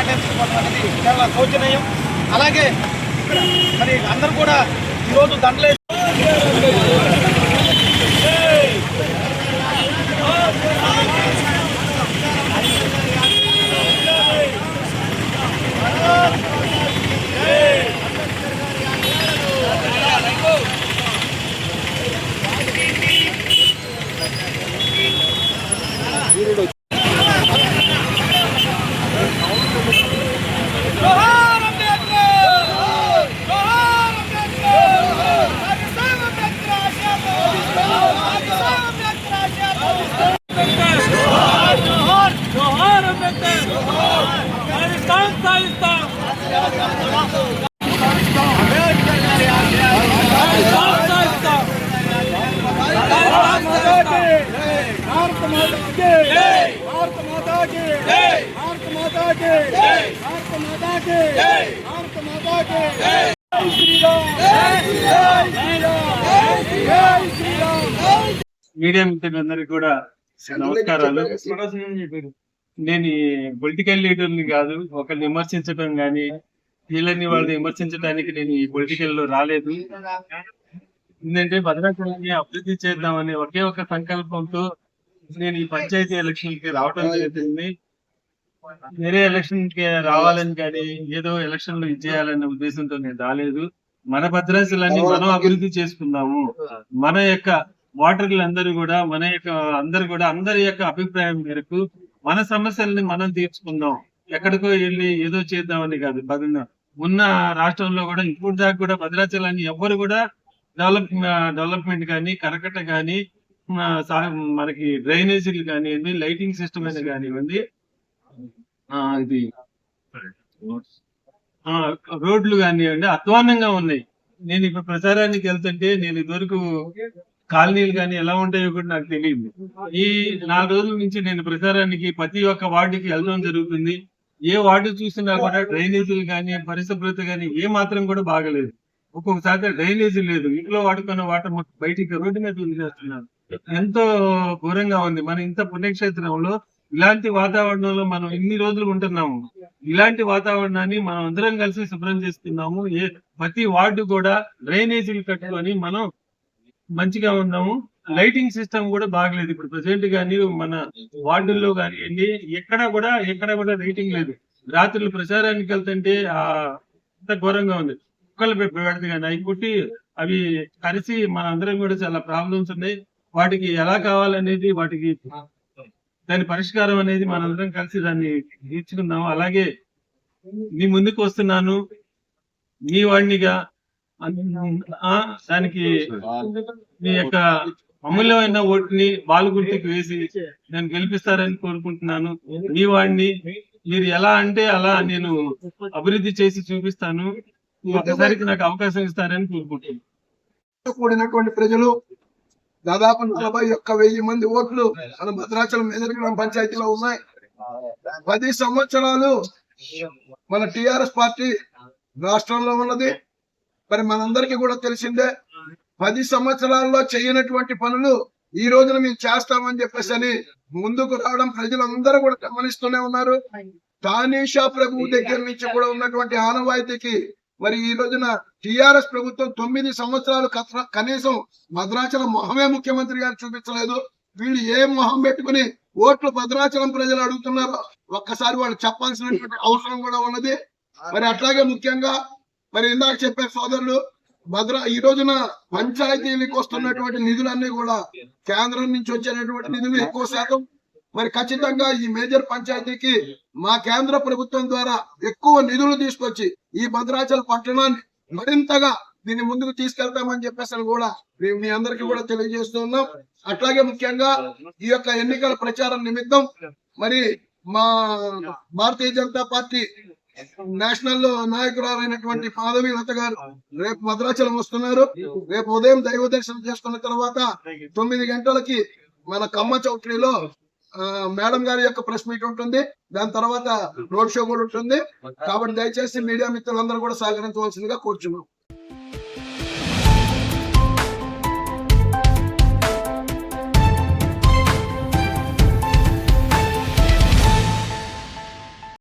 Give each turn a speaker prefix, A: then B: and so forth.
A: మార్చుకోవడం అనేది చాలా శోచనీయం. అలాగే ఇక్కడ మరి అందరూ కూడా ఈరోజు దండలే జోహార్ పాకిస్తాన్
B: సాయిస్తాం
C: మీడియా మిత్రులందరికీ కూడా నమస్కారాలు. నేను ఈ పొలిటికల్ లీడర్ని కాదు ఒకరిని విమర్శించడం కానీ వీళ్ళని వాళ్ళని విమర్శించడానికి నేను ఈ పొలిటికల్లో రాలేదు. ఏంటంటే భద్రాచలాన్ని అభివృద్ధి చేద్దామనే ఒకే ఒక సంకల్పంతో నేను ఈ పంచాయతీ ఎలక్షన్కి రావడం జరుగుతుంది వేరే ఎలక్షన్కి రావాలని కానీ ఏదో ఎలక్షన్లో ఇది చేయాలనే ఉద్దేశంతో నేను రాలేదు. మన భద్రాచలాన్ని మనం అభివృద్ధి చేసుకుందాము. మన యొక్క ఓటర్లందరూ కూడా మన యొక్క అందరు కూడా అందరి యొక్క అభిప్రాయం మేరకు మన సమస్యల్ని మనం తీర్చుకుందాం. ఎక్కడికో వెళ్ళి ఏదో చేద్దామని కాదు. బదులు ఉన్న రాష్ట్రంలో కూడా ఇప్పుడు దాకా కూడా భద్రాచలాన్ని ఎవ్వరు కూడా డెవలప్ డెవలప్మెంట్ కానీ కరకట్ట కానీ సా- మనకి డ్రైనేజీలు కానివ్వండి లైటింగ్ సిస్టమ్ అనేది కానివ్వండి ఇది రోడ్లు కానివ్వండి అధ్వానంగా ఉన్నాయి. నేను ఇప్పుడు ప్రచారానికి వెళ్తుంటే నేను ఇదివరకు కాలనీలు కానీ ఎలా ఉంటాయో కూడా నాకు తెలియదు. ఈ నాలుగు రోజుల నుంచి నేను ప్రచారానికి ప్రతి ఒక్క వార్డుకి వెళ్ళడం జరుగుతుంది. ఏ వార్డు చూసినా కూడా డ్రైనేజీలు కానీ పరిశుభ్రత కానీ ఏ మాత్రం కూడా బాగలేదు. ఒక్కొక్కసారి డ్రైనేజీ లేదు. ఇంట్లో వాడుకున్న వాటర్ మొత్తం బయటికి రోడ్డు మీద వదిలేస్తున్నారు. ఎంతో ఘోరంగా ఉంది. మన ఇంత పుణ్యక్షేత్రంలో ఇలాంటి వాతావరణంలో మనం ఇన్ని రోజులు ఉంటున్నాము. ఇలాంటి వాతావరణాన్ని మనం అందరం కలిసి శుభ్రం చేస్తున్నాము ఏ ప్రతి వార్డు కూడా డ్రైనేజీలు కట్టుకొని మనం మంచిగా ఉన్నాము. లైటింగ్ సిస్టమ్ కూడా బాగలేదు ఇప్పుడు ప్రజెంట్ కానీ మన వార్డుల్లో కానీ ఎక్కడ కూడా ఎక్కడ కూడా లైటింగ్ లేదు. రాత్రులు ప్రచారానికి వెళ్తుంటే ఆ అంత ఘోరంగా ఉంది. కుక్కలు పె- కానీ అవి అవి కలిసి మన అందరం కూడా చాలా ప్రాబ్లమ్స్ ఉన్నాయి. వాటికి ఎలా కావాలనేది వాటికి దాని పరిష్కారం అనేది మనందరం కలిసి దాన్ని తీర్చుకుందాం అలాగే మీ ముందుకు వస్తున్నాను. మీ వాడినిగా దానికి మీ యొక్క అమూల్యమైన ఓటుని బాలు గుర్తుకు వేసి నేను గెలిపిస్తారని కోరుకుంటున్నాను. మీ వాడిని మీరు ఎలా అంటే అలా నేను అభివృద్ధి చేసి చూపిస్తాను. ఒకసారికి నాకు అవకాశం ఇస్తారని కోరుకుంటున్నాను.
D: కూడినటువంటి ప్రజలు దాదాపు నలభై ఒక్క వెయ్యి మంది ఓట్లు మన భద్రాచలం మెదక్ గ్రామ పంచాయతీలో ఉన్నాయి. పది సంవత్సరాలు మన టిఆర్ఎస్ పార్టీ రాష్ట్రంలో ఉన్నది. మరి మనందరికీ కూడా తెలిసిందే పది సంవత్సరాల్లో చేయనటువంటి పనులు ఈ రోజున మేము చేస్తామని చెప్పేసి అని ముందుకు రావడం ప్రజలందరూ కూడా గమనిస్తూనే ఉన్నారు. తానీషా ప్రభు దగ్గర నుంచి కూడా ఉన్నటువంటి ఆనవాయితీకి మరి ఈ రోజున టిఆర్ఎస్ ప్రభుత్వం తొమ్మిది సంవత్సరాలు కనీసం భద్రాచలం మొహమే ముఖ్యమంత్రి గారు చూపించలేదు. వీళ్ళు ఏ మొహం పెట్టుకుని ఓట్లు భద్రాచలం ప్రజలు అడుగుతున్నారు ఒక్కసారి వాళ్ళు చెప్పాల్సినటువంటి అవసరం కూడా ఉన్నది. మరి అట్లాగే ముఖ్యంగా మరి ఇందాక చెప్పే సోదరులు భద్ర ఈ రోజున పంచాయతీలకు వస్తున్నటువంటి నిధులన్నీ కూడా కేంద్రం నుంచి వచ్చేటటువంటి నిధులు ఎక్కువ శాతం. మరి ఖచ్చితంగా ఈ మేజర్ పంచాయతీకి మా కేంద్ర ప్రభుత్వం ద్వారా ఎక్కువ నిధులు తీసుకొచ్చి ఈ భద్రాచల పట్టణాన్ని మరింతగా దీన్ని ముందుకు తీసుకెళ్తామని చెప్పేసి కూడా మేము మీ అందరికి కూడా తెలియజేస్తున్నాం అట్లాగే ముఖ్యంగా ఈ యొక్క ఎన్నికల ప్రచారం నిమిత్తం మరి మా భారతీయ జనతా పార్టీ నేషనల్ నాయకురాలైనటువంటి మాధవి లత గారు రేపు భద్రాచలం వస్తున్నారు. రేపు ఉదయం దైవ దర్శనం చేసుకున్న తర్వాత తొమ్మిది గంటలకి మన కమ్మ చౌట్రీలో ఆ, మేడం గారి యొక్క ప్రెస్ మీట్ ఉంటుంది. దాని తర్వాత రోడ్ షో కూడా ఉంటుంది. కాబట్టి దయచేసి మీడియా మిత్రులందరూ కూడా సహకరించవలసిందిగా కోరుచున్నాం.